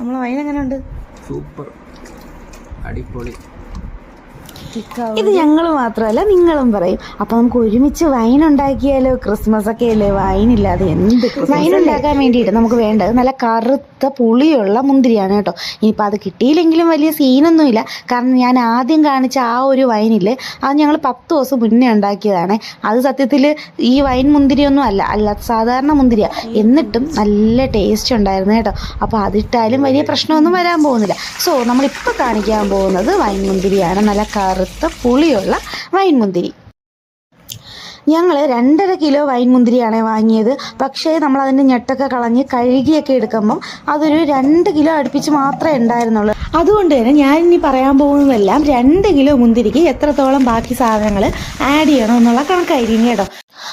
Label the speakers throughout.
Speaker 1: നമ്മളെ വൈൻ എങ്ങനെയുണ്ട്
Speaker 2: സൂപ്പർ. അടിപൊളി.
Speaker 1: ഇത് ഞങ്ങൾ മാത്രമല്ല നിങ്ങളും പറയും. അപ്പൊ നമുക്ക് ഒരുമിച്ച് വൈൻ ഉണ്ടാക്കിയാലോ? ക്രിസ്മസ് ഒക്കെ അല്ലേ? വൈൻ ഇല്ലാതെ എന്ത് വൈൻ ഉണ്ടാക്കാൻ വേണ്ടിയിട്ട് നമുക്ക് വേണ്ടത് നല്ല കറുത്ത പുളിയുള്ള മുന്തിരിയാണ് കേട്ടോ. ഇനിയിപ്പോൾ അത് കിട്ടിയില്ലെങ്കിലും വലിയ സീനൊന്നുമില്ല. കാരണം ഞാൻ ആദ്യം കാണിച്ച ആ ഒരു വൈനില്ലേ അത് ഞങ്ങൾ പത്ത് ദിവസം മുന്നേ ഉണ്ടാക്കിയതാണ്. അത് സത്യത്തിൽ ഈ വൈൻ മുന്തിരിയൊന്നും അല്ല. അല്ല സാധാരണ മുന്തിരിയാ. എന്നിട്ടും നല്ല ടേസ്റ്റ് ഉണ്ടായിരുന്നു കേട്ടോ. അപ്പോൾ അതിട്ടാലും വലിയ പ്രശ്നമൊന്നും വരാൻ പോകുന്നില്ല. സോ നമ്മളിപ്പോൾ കാണിക്കാൻ പോകുന്നത് വൈൻ മുന്തിരിയാണ്. നല്ല കറുത്ത പുളിയുള്ള വൈൻമുന്തിരി. ഞങ്ങൾ രണ്ടര കിലോ വൈൻ മുന്തിരിയാണ് വാങ്ങിയത്. പക്ഷേ നമ്മൾ അതിന്റെ ഞെട്ടൊക്കെ കളഞ്ഞ് കഴുകിയൊക്കെ എടുക്കുമ്പം അതൊരു രണ്ട് കിലോ അടുപ്പിച്ച് മാത്രമേ ഉണ്ടായിരുന്നുള്ളൂ. അതുകൊണ്ട് തന്നെ ഞാൻ ഇനി പറയാൻ പോകുന്നതെല്ലാം രണ്ട് കിലോ മുന്തിരിക്ക് എത്രത്തോളം ബാക്കി സാധനങ്ങൾ ആഡ് ചെയ്യണം എന്നുള്ള കണക്കായിരിക്കും കേട്ടോ.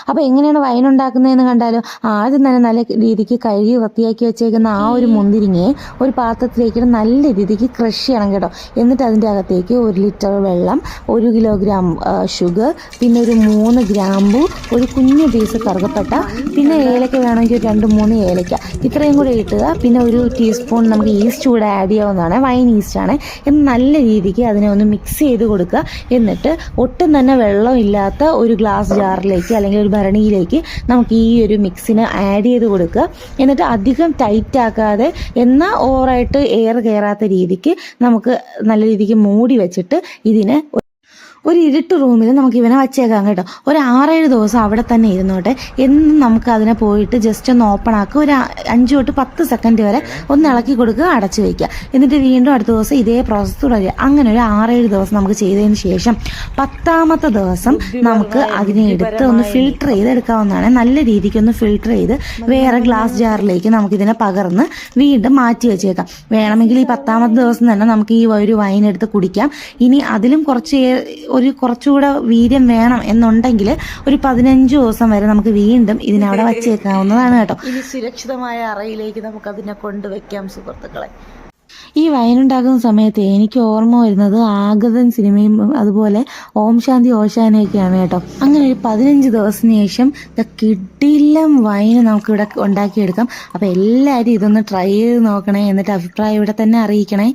Speaker 1: അപ്പോൾ എങ്ങനെയാണ് വൈൻ ഉണ്ടാക്കുന്നതെന്ന് കണ്ടാലോ? ആദ്യം തന്നെ നല്ല രീതിക്ക് കഴുകി വൃത്തിയാക്കി വെച്ചേക്കുന്ന ആ ഒരു മുന്തിരിങ്ങയെ ഒരു പാത്രത്തിലേക്ക് നല്ല രീതിക്ക് ക്രഷ് ചെയ്യണം കേട്ടോ. എന്നിട്ട് അതിന്റെ അകത്തേക്ക് ഒരു ലിറ്റർ വെള്ളം ഒരു കിലോഗ്രാം ഷുഗർ പിന്നെ ഒരു മൂന്ന് ഗ്രാമ്പു ഒരു കുഞ്ഞു പീസ് കറുകപ്പെട്ട പിന്നെ ഏലക്ക വേണമെങ്കിൽ ഒരു രണ്ട് മൂന്ന് ഏലക്ക. ഇത്രയും കൂടി ഇട്ടുക. പിന്നെ ഒരു ടീസ്പൂൺ നമുക്ക് ഈസ്റ്റ് കൂടെ ആഡ് ചെയ്യാവുന്നതാണ്. വൈൻ ആണ്. എന്ന് നല്ല രീതിക്ക് അതിനെ ഒന്ന് മിക്സ് ചെയ്ത് കൊടുക്കുക. എന്നിട്ട് ഒട്ടും തന്നെ വെള്ളം ഇല്ലാത്ത ഒരു ഗ്ലാസ് ജാറിലേക്ക് അല്ലെങ്കിൽ ഒരു ഭരണിയിലേക്ക് നമുക്ക് ഈ ഒരു മിക്സിന് ആഡ് ചെയ്ത് കൊടുക്കുക. എന്നിട്ട് അധികം ടൈറ്റ് ആക്കാതെ എന്നാൽ ഓവറായിട്ട് എയർ കയറാത്ത രീതിക്ക് നമുക്ക് നല്ല രീതിക്ക് മൂടി വെച്ചിട്ട് ഇതിനെ ഒരു ഇരുട്ട് റൂമിൽ നമുക്ക് ഇവനെ വച്ചേക്കാം കേട്ടോ. ഒരു ആറേഴ് ദിവസം അവിടെ തന്നെ ഇരുന്നോട്ടെ. എന്നും നമുക്ക് അതിനെ പോയിട്ട് ജസ്റ്റ് ഒന്ന് ഓപ്പൺ ആക്കുക. ഒരു അഞ്ച് തൊട്ട് പത്ത് സെക്കൻഡ് വരെ ഒന്ന് ഇളക്കി കൊടുക്കുക അടച്ചു വയ്ക്കുക എന്നിട്ട് വീണ്ടും അടുത്ത ദിവസം ഇതേ പ്രോസസ്സ് തുടരുക. അങ്ങനെ ഒരു ആറേഴ് ദിവസം നമുക്ക് ചെയ്തതിന് ശേഷം പത്താമത്തെ ദിവസം നമുക്ക് അതിനെ എടുത്ത് ഒന്ന് ഫിൽട്ടർ ചെയ്ത് എടുക്കാവുന്നതാണ് നല്ല രീതിക്ക് ഒന്ന് ഫിൽട്ടർ ചെയ്ത് വേറെ ഗ്ലാസ് ജാറിലേക്ക് നമുക്ക് ഇതിനെ പകർന്ന് വീണ്ടും മാറ്റി വെച്ചേക്കാം. വേണമെങ്കിൽ ഈ പത്താമത്തെ ദിവസം തന്നെ നമുക്ക് ഈ ഒരു വൈൻ എടുത്ത് കുടിക്കാം. ഇനി അതിലും കുറച്ച് ഒരു കുറച്ചുകൂടെ വീര്യം വേണം എന്നുണ്ടെങ്കിൽ ഒരു പതിനഞ്ച് ദിവസം വരെ നമുക്ക് വീണ്ടും ഇതിനവിടെ വച്ചേക്കാവുന്നതാണ് കേട്ടോ. ഇനി സുരക്ഷിതമായ അറയിലേക്ക് നമുക്ക് അതിനെ കൊണ്ടുവയ്ക്കാം സുഹൃത്തുക്കളെ. ഈ വയനുണ്ടാകുന്ന സമയത്ത് എനിക്ക് ഓർമ്മ വരുന്നത് ആഗതൻ സിനിമയും അതുപോലെ ഓം ശാന്തി ഓശാനയൊക്കെയാണ് കേട്ടോ. അങ്ങനെ ഒരു പതിനഞ്ച് ദിവസത്തിന് ശേഷം കിട്ടില്ലം വൈന് നമുക്കിവിടെ ഉണ്ടാക്കിയെടുക്കാം. അപ്പോൾ എല്ലാവരും ഇതൊന്ന് ട്രൈ ചെയ്ത് നോക്കണേ എന്നിട്ട് അഭിപ്രായം ഇവിടെ തന്നെ അറിയിക്കണേ.